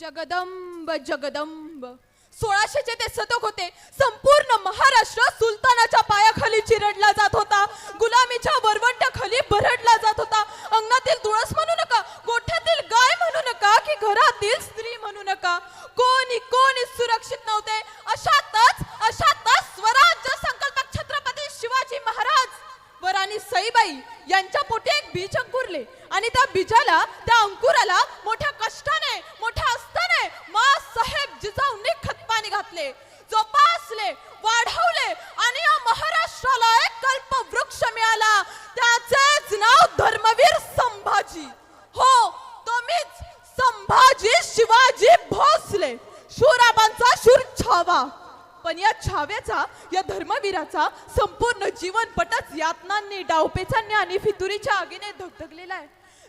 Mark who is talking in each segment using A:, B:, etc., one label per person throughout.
A: जगदंब जगदंब. सोळाशेचे ते शतक होते. संपूर्ण महाराष्ट्र सुलतानाच्या पायाखाली चिरडला जात होता. गुलामीच्या वरवंट्याखाली भरडला जात होता. अंगणातील तुळस म्हणू नका गोठ्यातील गाय म्हणू नका की घरातील स्त्री म्हणू नका. कोणी कोणी सुरक्षित नव्हते अशातच अशातच स्वराज्य संकल्पक छत्रपती शिवाजी महाराज वर आणि सईबाई यांच्या पोटी एक बीज अंकुरले आणि त्या बीजाला त्या अंकुराला मोठ्या कष्टाने मोठ्या असताने मा साहेब जिजाऊंनी खतपाणी घातले. जोपासले वाढवले आणि या महाराष्ट्राला एक कल्पवृक्ष मिळाला. त्याचेच नाव धर्मवीर संभाजी. हो तो मीच संभाजी शिवाजी भोसले. शूराबांचा शूर छावा. पण या छाव्याचा या धर्मवीराचा संपूर्ण जीवनपटच यातनांनी डावपेचांनी आणि फितुरीच्या आगीने धगधगलेला आहे.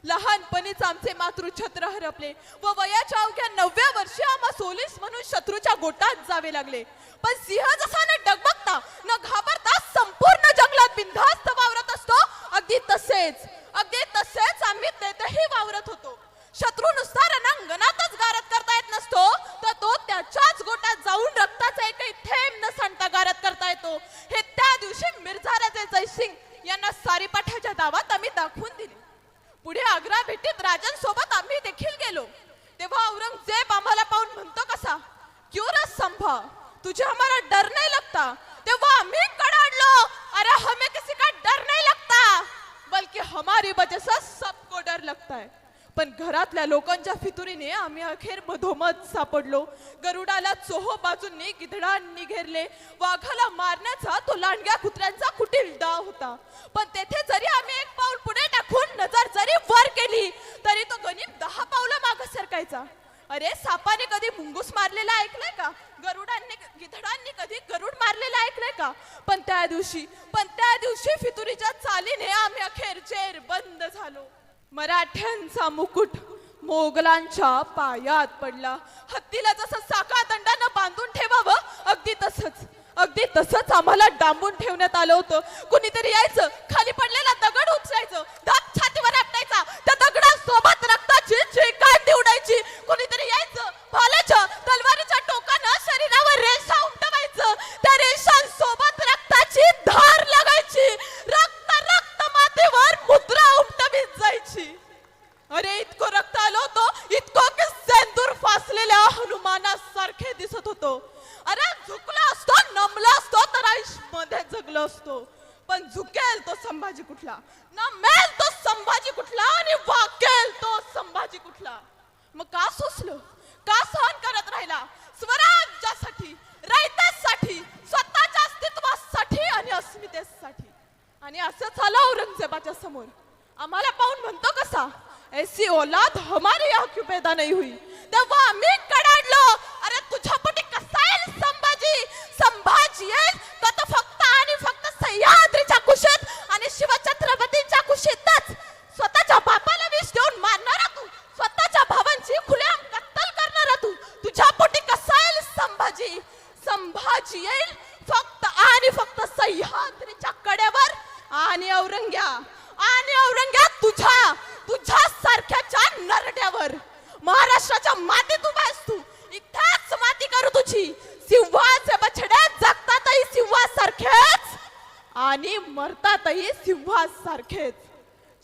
A: लहानपणीच आमचे मातृछत्र हरपले व वयाच्या अवघ्या नवव्या वर्षी आम्हा सोलीस म्हणून शत्रूच्या गोटात जावे लागले. पण सिंह जसा न डगमगता न घाबरता संपूर्ण जंगलात बिनधास्त वावरत असतो अगदी तसेच अगदी तसेच आम्ही तेथेही वावरत होतो. शत्रू नुसता रणांगणातच गारत करता येत नसतो तर तो त्याच्याच गोटात जाऊन रक्ताचा एकही थेंब न सांडता गारत करता येतो. हे त्या दिवशी मिर्झा राजे जयसिंग यांना सारीपाठाच्या दावात आम्ही दाखवून दिले. पुढे आग्रा भेटीत राजांसोबत आम्ही देखील गेलो. तेव्हा औरंगजेब आम्हाला पाहून म्हणतो कसा क्यों रे संभा तुझे हमारा डर नाही लगता? तेव्हा आम्ही कडाडलो अरे हमें किसी का डर नाही लगता बल्कि हमारी वजह से सबको डर लगता है. पण घरातल्या लोकांच्या फितुरीने आम्ही अखेर मधोमध सापडलो. गरुडाला चोहो बाजूंनी गिधडांनी घेरले वाघाला मारण्याचा तो लांडग्या कुत्र्यांचा कुटील डाव होता. पण तेथे पण त्या दिवशी पण त्या दिवशी फितुरीच्या चालीने आम्ही अखेर चेर बंद झालो. मराठ्यांचा मुकुट मोगलांच्या पायात पडला. हत्तीला जसं साका दंडानं बांधून ठेवावं अगदी तसंच अगदी तसंच आम्हाला डांबून ठेवण्यात आलं होतं. कुणीतरी यायचं खाली पडलेला दगड उचलायचं धाप छातीवर झुकला असतो नमला असतो तर आयुष्यमध्ये जगलो असतो. पण झुकेल तो संभाजी कुठला? नमेल तो संभाजी कुठला आणि वाकेल तो संभाजी कुठला? मग का सोसलो का सहन करत राहिला? स्वराज्यासाठी रयतेसाठी स्वतःच्या अस्तित्वासाठी आणि अस्मितेसाठी. आणि असं झालं औरंगजेबाच्या समोर. आम्हाला पाहून म्हणतो कसा? ऐसी औलाद हमारे यहाँ क्यों पैदा नहीं हुई? तेव्हा आम्ही तुझ्या पोटी कसा येईल संभाजी? संभाजी येईल फक्त आणि फक्त सह्याद्रीच्या कड्यावर आणि औरंग्या आणि औरंग्या तुझ्या तुझ्या सारख्याच्या नरड्यावर. महाराष्ट्राच्या मातीत उभा आहेस तू. इथेच माती करू तुझी. सिंहाचे बछडे जगतातही सिंहासारखेच. आणि मरतातही सिंहासारखेच.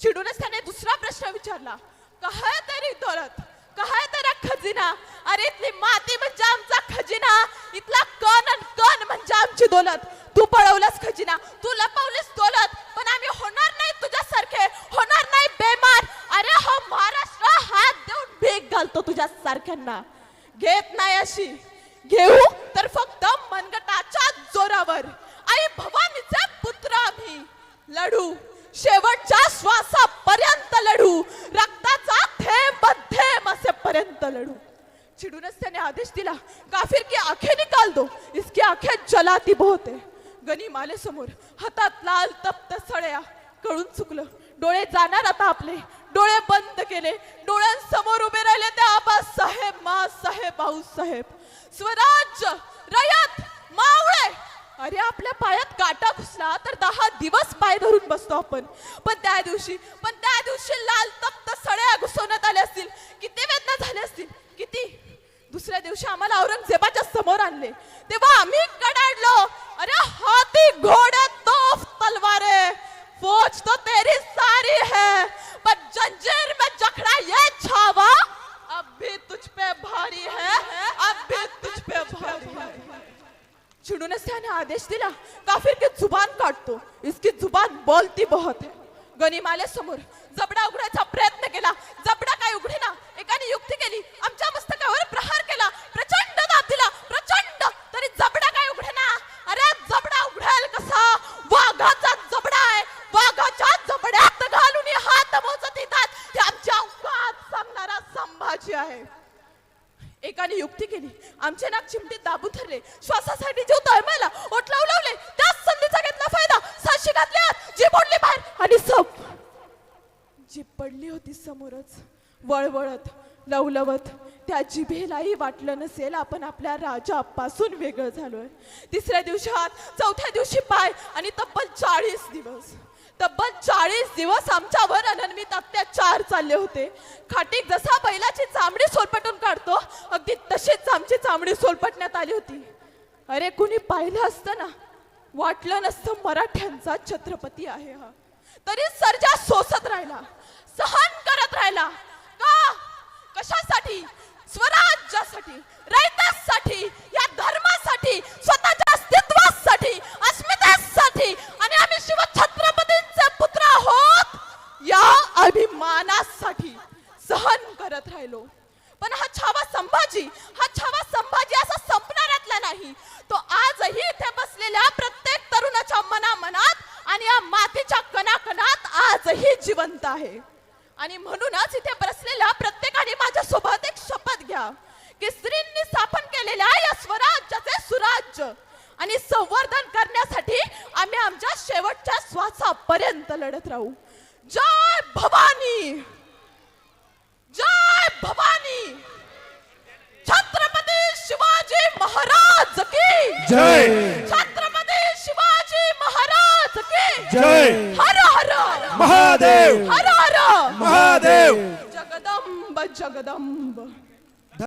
A: चिडूनच त्याने दुसरा प्रश्न विचारला. कहा तरी दौलत? कहा तेरा खजिना? अरे इथली माती म्हणजे आमचा खजिना. इथला कण आणि कण म्हणजे आमची दौलत. तू पळवलंस खजिना. तू लपवलीस दौलत. पण आम्ही होणार नाही तुझ्यासारखे. होणार नाही बेमार. अरे हो महाराष्ट्र हात देऊन भेग घालतो तुझ्या सारख्यांना घेत नाही अशी. घेऊ तर फक्त मनगटाच्या जोरावर. आई भवानीचे पुत्र आम्ही. लढू. शेवटच्या श्वासापर्यंत लढू. रक्ताचा थेंब थेंब असेपर्यंत लढू. चिडूनच त्याने आदेश दिला काफिर की आंखें निकाल दो इसकी आंखें जलाती बहुते है। गनीम समोर हातात लाल तप्त सळ्या कळून चुकलं डोळे जाणार आता आपले डोळे बंद केले डोळ्यांसमोर उभे राहिले ते आबा साहेब मा साहेब भाऊ साहेब. स्वराज्य रयत मावळे! अरे आपल्या पायात काटा घुसला तर दहा दिवस पाय धरून बसतो आपण. पण त्या दिवशी पण त्या दिवशी लाल तप्त सळ्या घुसवण्यात आल्या असतील किती वेदना झाल्या असतील किती तिसऱ्या दिवशी आम्हाला औरंगजेबाच्या समोर आणले तेव्हा आम्ही कडाडलो अरे हाती घोडे तोफ तलवारे फौज तो तेरी सारी है पर जंजीर में जखड़ा ये छावा अब भी तुझ पे भारी है अब भी तुझ पे भारी है चिडूनच त्याने आदेश दिला काफिर की जुबान काढतो इसकी जुबान बोलती बहुत है गनिमाले समोर जबडा उघडायचा प्रयत्न केला. जबडा काय उघडेना. एकाने युक्ती केली. आमच्या मस्तकावर प्रहार केला. प्रचंड दाब दिला. प्रचंड. तरी जबडा काय उघडेना? अरे जबडा उघडेल कसा? वाघाचा जबडा आहे. वाघाच्या जबड्यात घालून हात मोजत येतात. ते आमच्या उपात सांगणारा संभाजी आहे. एकाने युक्ती केली. आमचे नाक चिमटीत दाबून धरले. श्वासासाठी जीव तळमळला ओठ लावू लावले त्याच संधीचा घेतला फायदा. साशी घातली जी पडली बाहेर आणि सप जी पडली होती समोरच वळवळत लवलवत त्या जिभेलाही वाटलं नसेल आपण आपल्या राजापासून वेगळं झालोय. तिसऱ्या दिवसात चौथ्या दिवशी पाय आणि तब्बल चाळीस दिवस. तब्बल चाळीस दिवस आमच्यावर अनन्वित अत्याचार चालले होते. खाटीक जसा बैलाची चामडी सोलपटून काढतो अगदी तशीच आमची चामडी सोलपटण्यात आली होती. अरे कुणी पाहिलं असतं ना? वाटलं नसतं मराठ्यांचा छत्रपती आहे हा. तरी सर्जा सोसत राहिला सहन करत राहिला. का? कशासाठी? स्वराज्यासाठी रयतासाठी या धर्मासाठी स्वतःच्या अस्तित्वासाठी अस्मितेसाठी. आणि आम्ही शिवछत्रपतींचे पुत्र आहोत या अभिमानासाठी सहन करत राहिलो. पण हा छावा संभाजी हा छावा संभाजी असा संपणाऱ्यातला नाही. तो आजही इथे बसलेल्या प्रत्येक तरुणाच्या मनामनात आणि या मातीच्या कणाकणात आजही जिवंत आहे. आणि म्हणूनच इथे बसलेल्या प्रत्येकाने माझ्या सोबत एक शपथ घ्या की स्त्रींनी स्थापन केलेल्या या स्वराज्याचे सुराज्य आणि संवर्धन करण्यासाठी आम्ही आमच्या शेवटच्या श्वासापर्यंत लढत राहू. जय भवानी! जय भवानी! छत्र
B: जय।
A: छत्रपती शिवाजी महाराज की।
B: जय।
A: हर हर।
B: महादेव।
A: हर हर।
B: महादेव।
A: जगदंब जगदंब।